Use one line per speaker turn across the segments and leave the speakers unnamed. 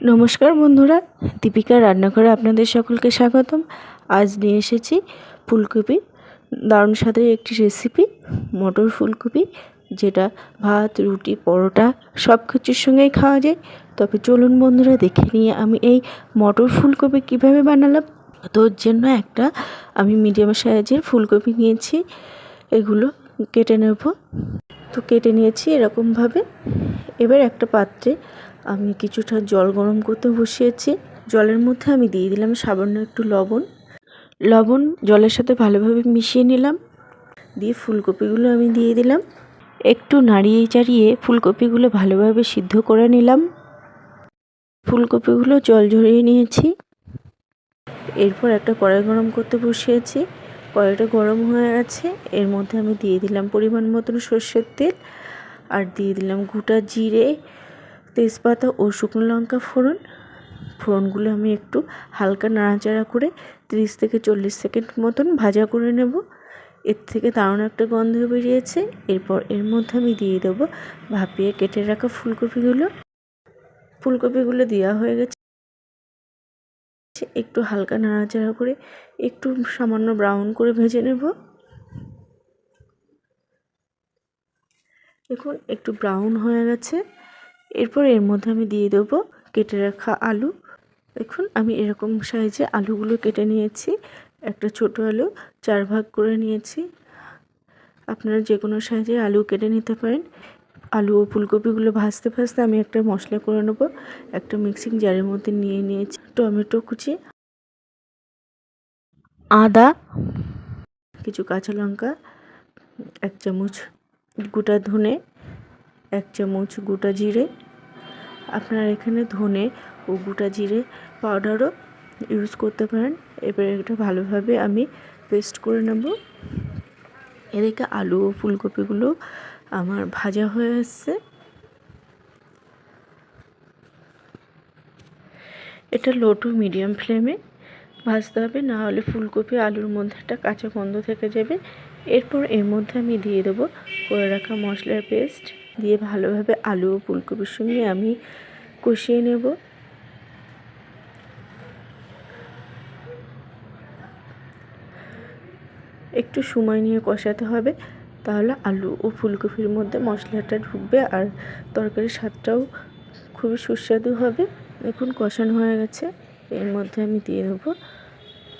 নমস্কার বন্ধুরা দীপিকা রান্নাঘরে আপনাদের সকলকে স্বাগতম। আজ নিয়ে এসেছি ফুলকপি, দারুণ স্বাদের একটি রেসিপি মটর ফুলকপি, যেটা ভাত, রুটি, পরোটা, সব কিছুর সঙ্গেই খাওয়া যায়। তবে চলুন বন্ধুরা, দেখে নিয়ে আমি এই মটর ফুলকপি কীভাবে বানালাম। তো ওর জন্য একটা আমি মিডিয়াম সাইজের ফুলকপি নিয়েছি, এগুলো কেটে নেব। তো কেটে নিয়েছি এরকমভাবে। এবার একটা পাত্রে আমি কিছুটা জল গরম করতে বসিয়েছি। জলের মধ্যে আমি দিয়ে দিলাম সামান্য একটু লবণ। লবণ জলের সাথে ভালোভাবে মিশিয়ে নিলাম। দিয়ে ফুলকপিগুলো আমি দিয়ে দিলাম। একটু নাড়িয়ে চাড়িয়ে ফুলকপিগুলো ভালোভাবে সিদ্ধ করে নিলাম। ফুলকপিগুলো জল ঝরিয়ে নিয়েছি। এরপর একটা কড়াই গরম করতে বসিয়েছি। কড়াইটা গরম হয়ে গেছে এর মধ্যে আমি দিয়ে দিলাম পরিমাণ মতন সর্ষের তেল। আর দিয়ে দিলাম গোটা জিরে। তেজপাতা ও শুকনো লঙ্কা ফোড়ন। ফোড়নগুলো আমি একটু হালকা নাড়াচাড়া করে তিরিশ থেকে চল্লিশ সেকেন্ড মতন ভাজা করে নেব। এর থেকে দারুণ একটা গন্ধ বেরিয়েছে। এরপর এর মধ্যে আমি দিয়ে দেবো ভাপিয়ে কেটে রাখা ফুলকপিগুলো। ফুলকপিগুলো দেওয়া হয়ে গেছে। একটু হালকা নাড়াচাড়া করে একটু সামান্য ব্রাউন করে ভেজে নেব। দেখুন, একটু ব্রাউন হয়ে গেছে। এরপর এর মধ্যে আমি দিয়ে দেবো কেটে রাখা আলু। দেখুন, আমি এরকম সাইজে আলুগুলো কেটে নিয়েছি। একটা ছোট আলু, চার ভাগ করে নিয়েছি। আপনারা যে কোনো সাইজে আলু কেটে নিতে পারেন। আলু ও ফুলকপিগুলো ভাজতে ভাজতে আমি একটা মশলা করে নেব। একটা মিক্সিং জারের মধ্যে নিয়ে নিয়েছি টমেটো কুচি, আদা, কিছু কাঁচা লঙ্কা, এক চামচ গোটা ধনে, এক চামচ গোটা জিরে আপনারা এখানে ধনে ও গোটা জিরে পাউডারও ইউজ করতে পারেন। এবারে এটা ভালোভাবে আমি পেস্ট করে নেব। এদিকে আলু ও ফুলকপিগুলো আমার ভাজা হয়ে আসছে। এটা লো টু মিডিয়াম ফ্লেমে ভাজতে হবে, না হলে ফুলকপি আলুর মধ্যে একটা কাঁচা গন্ধ থেকে যাবে। এরপর এর মধ্যে আমি দিয়ে দেবো করে রাখা মশলার পেস্ট দিয়ে ভালোভাবে আলু ও ফুলকপির সঙ্গে আমি কষিয়ে নেব। একটু সময় নিয়ে কষাতে হবে, তাহলে আলু ও ফুলকপির মধ্যে মশলাটা ঢুকবে আর তরকারির স্বাদটাও খুবই সুস্বাদু হবে। দেখুন কষানো হয়ে গেছে, এর মধ্যে আমি দিয়ে দেবো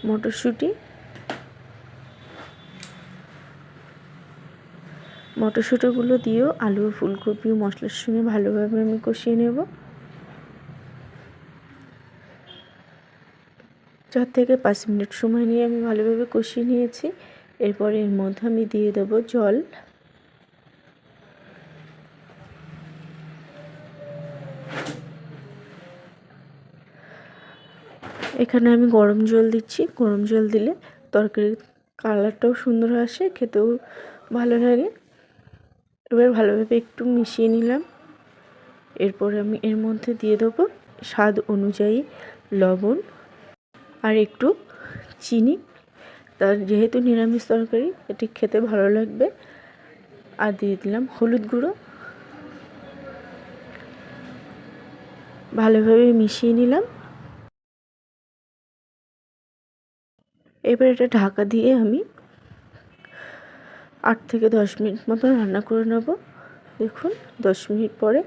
মটরশুঁটি। মটরশুঁটিগুলো দিয়েও আলু ফুলকপি মশলার সঙ্গে ভালোভাবে আমি কষিয়ে নেব। চার থেকে পাঁচ মিনিট সময় নিয়ে আমি ভালোভাবে কষিয়ে নিয়েছি। এরপর এর মধ্যে আমি দিয়ে দেব জল। এখানে আমি গরম জল দিচ্ছি। গরম জল দিলে তরকারির কালারটাও সুন্দর আসে, খেতেও ভালো লাগে। এবার ভালোভাবে একটু মিশিয়ে নিলাম। এরপর আমি এর মধ্যে দিয়ে দেবো স্বাদ অনুযায়ী লবণ আর একটু চিনি। তার যেহেতু নিরামিষ তরকারি, এটি খেতে ভালো লাগবে। আর দিয়ে দিলাম হলুদ গুঁড়ো। ভালোভাবে মিশিয়ে নিলাম। এবার এটা ঢাকা দিয়ে আমি আট থেকে দশ মিনিট মতো রান্না করে নেব। দেখুন, দশ মিনিট পরে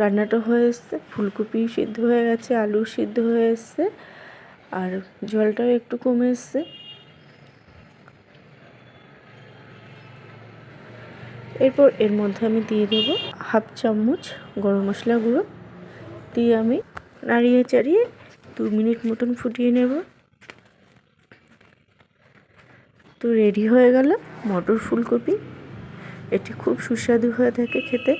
রান্নাটা হয়ে এসছে। ফুলকপি সিদ্ধ হয়ে গেছে, আলু সিদ্ধ হয়ে এসছে, আর জলটাও একটু কমে এসছে। এরপর এর মধ্যে আমি দিয়ে দেবো হাফ চামচ গরম মশলা গুঁড়ো। দিয়ে আমি নাড়িয়ে চাড়িয়ে দু মিনিট মতন ফুটিয়ে নেব। তো রেডি হয়ে গেল মটর ফুলকপি। এটি খুব সুস্বাদু হয়ে থাকে খেতে।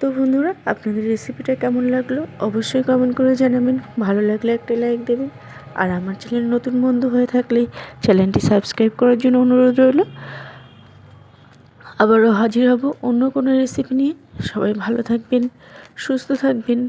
তো বন্ধুরা, আপনাদের রেসিপিটা কেমন লাগল অবশ্যই কমেন্ট করে জানাবেন। ভালো লাগলে একটা লাইক দেবেন। আর আমার চ্যানেল নতুন বন্ধু হয়ে থাকলে চ্যানেলটি সাবস্ক্রাইব করার জন্য অনুরোধ রইল। আবারও হাজির হব অন্য কোনো রেসিপি নিয়ে। সবাই ভালো থাকবেন, সুস্থ থাকবেন।